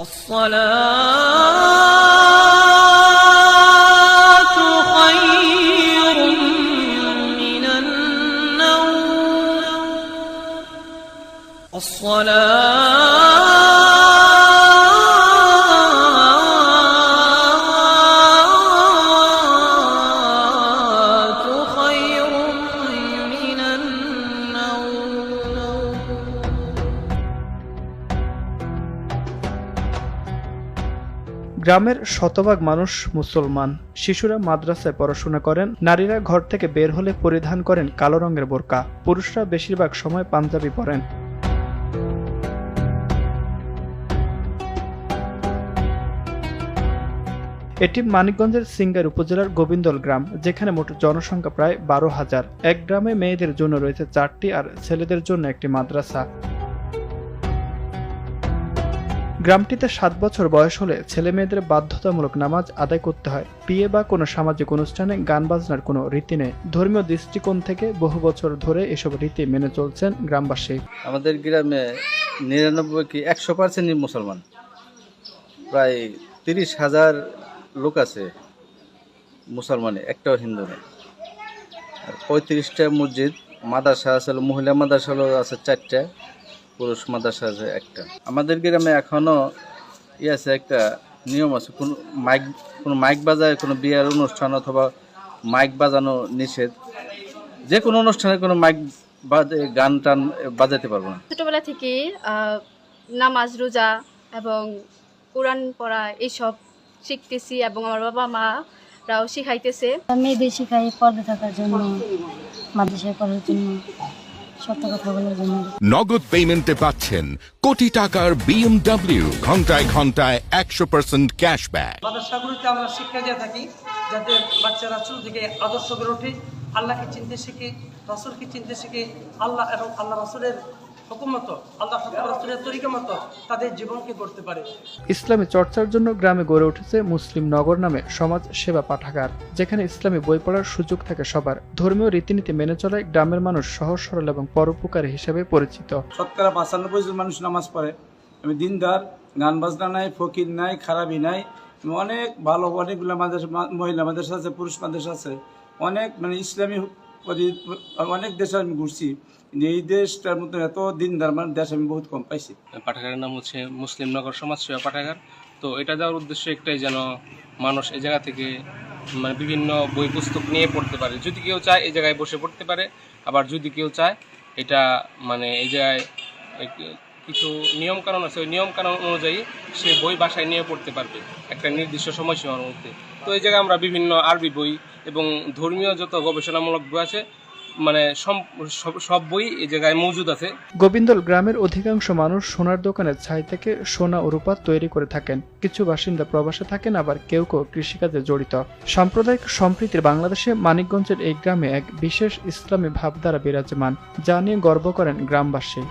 الصلاة خير من النوم. الصلاة গ্রামের শতভাগ মানুষ মুসলমান। শিশুরা মাদ্রাসায় পড়াশোনা করেন, নারীরা ঘর থেকে বের হলে পরিধান করেন কালো রঙের বোরকা, পুরুষরা বেশিরভাগ সময় পাঞ্জাবি পরেন। এটি মানিকগঞ্জের সিঙ্গার উপজেলার গোবিন্দল গ্রাম, যেখানে মোট জনসংখ্যা প্রায় বারো হাজার। এক গ্রামে মেয়েদের জন্য রয়েছে চারটি আর ছেলেদের জন্য একটি মাদ্রাসা। গ্রামটিতে সাত বছর বয়স হলে ছেলে মেয়েদের বাধ্যতামূলক নামাজ আদায় করতে হয়। বিয়ে বা কোনো সামাজিক অনুষ্ঠানে গান বাজনার কোনো রীতি নেই। ধর্মীয় দৃষ্টিকোণ থেকে বহু বছর ধরে এসব রীতি মেনে চলছেন গ্রামবাসী। আমাদের গ্রামে নিরানব্বই কি একশো পার্সেন্টই মুসলমান। প্রায় তিরিশ হাজার লোক আছে মুসলমানে, একটাও হিন্দু নেই। পঁয়ত্রিশটা মসজিদ, মাদ্রাসা আছে, মহিলা মাদ্রাসা আছে চারটা। পুরুষ মাদ্রাসা আছে একটা। আমাদের গ্রামে এখনও ই আছে একটা নিয়ম আছে কোনো মাইক কোনো মাইক বাজায় কোনো বিয়ের অনুষ্ঠান অথবা মাইক বাজানো নিষেধ। যে কোনো অনুষ্ঠানে কোনো মাইক বাজে গান টান বাজাতে পারব না। ছোটোবেলা থেকে আহ, নামাজ রোজা এবং কোরআন পড়া এইসব শিখতেছি এবং আমার বাবা মা রাও শিখাইতেছে। মেয়েদের শিখাই পর্দা থাকার জন্য মাদ্রাসায় পড়ার জন্য। নগদ পেমেন্টে পাচ্ছেন কোটি টাকার বিএমডব্লিউ ঘন্টায় ঘন্টায় একশো পার্সেন্ট ক্যাশব্যাক মাদ্রাসাগুলোতে আমরা শিক্ষা দিয়ে থাকি যাতে বাচ্চারা ছোট থেকে আদর্শ গড়ে ওঠে আল্লাহকে চিনতে শিখে রাসুলকে চিনতে শিখে আল্লাহ এবং আল্লাহ রাসুলের হুকুমত আল্লাহ রাসুলের তরিকা মতো তাদের জীবনকে গড়তে পারে। ইসলামী চর্চার জন্য গ্রামে গড়ে উঠেছে মুসলিম নগর নামে সমাজ সেবা পাঠাগার যেখানে ইসলামী বই পড়ার সুযোগ থাকে সবার। ধর্মীয় রীতিনীতি মেনে চলায় গ্রামের মানুষ সহজ সরল এবং পরোপকারী হিসেবে পরিচিত। শতকরা পাঁচানব্বই জন মানুষ নামাজ পড়ে। আমি দিনদার গান বাজনা নাই ফকির নাই খারাপি নাই। অনেক ভালো অনেকগুলো মাদ্রাসা মহিলা মাদ্রাসা আছে পুরুষ মাদ্রাসা আছে। অনেক মানে ইসলামী অনেক দেশে আমি ঘুরছি। যে এই দেশটার মতো এত দিন মানে দেশ আমি বহুত কম পাইছি। পাঠাগারের নাম হচ্ছে মুসলিম নগর সমাজ সেবা পাঠাগার। তো এটা যাওয়ার উদ্দেশ্য একটাই যেন মানুষ এই জায়গা থেকে মানে বিভিন্ন বই পুস্তক নিয়ে পড়তে পারে। যদি কেউ চায় এই জায়গায় বসে পড়তে পারে, আবার যদি কেউ চায়, এটা মানে এই জায়গায় কিছু নিয়ম কানুন আছে, ওই নিয়ম কানুন অনুযায়ী সে বই বাসায় নিয়ে পড়তে পারবে একটা নির্দিষ্ট সময়সীমার মধ্যে। তো এই জায়গায় আমরা বিভিন্ন আরবি বই এবং ধর্মীয় যত গবেষণামূলক বই আছে মানে সব বই এই জায়গায় মজুদ আছে। গোবিন্দল গ্রামের অধিকাংশ মানুষ সোনার দোকানের ছাই থেকে সোনা ও রূপা তৈরি করে থাকেন। কিছু বাসিন্দা প্রবাসে থাকেন, আবার কেউ কেউ কৃষিকাজে জড়িত। সাম্প্রদায়িক সম্প্রীতির বাংলাদেশে মানিকগঞ্জের এই গ্রামে এক বিশেষ ইসলামী ভাবধারা বিরাজমান, যা নিয়ে গর্ব করেন গ্রামবাসী।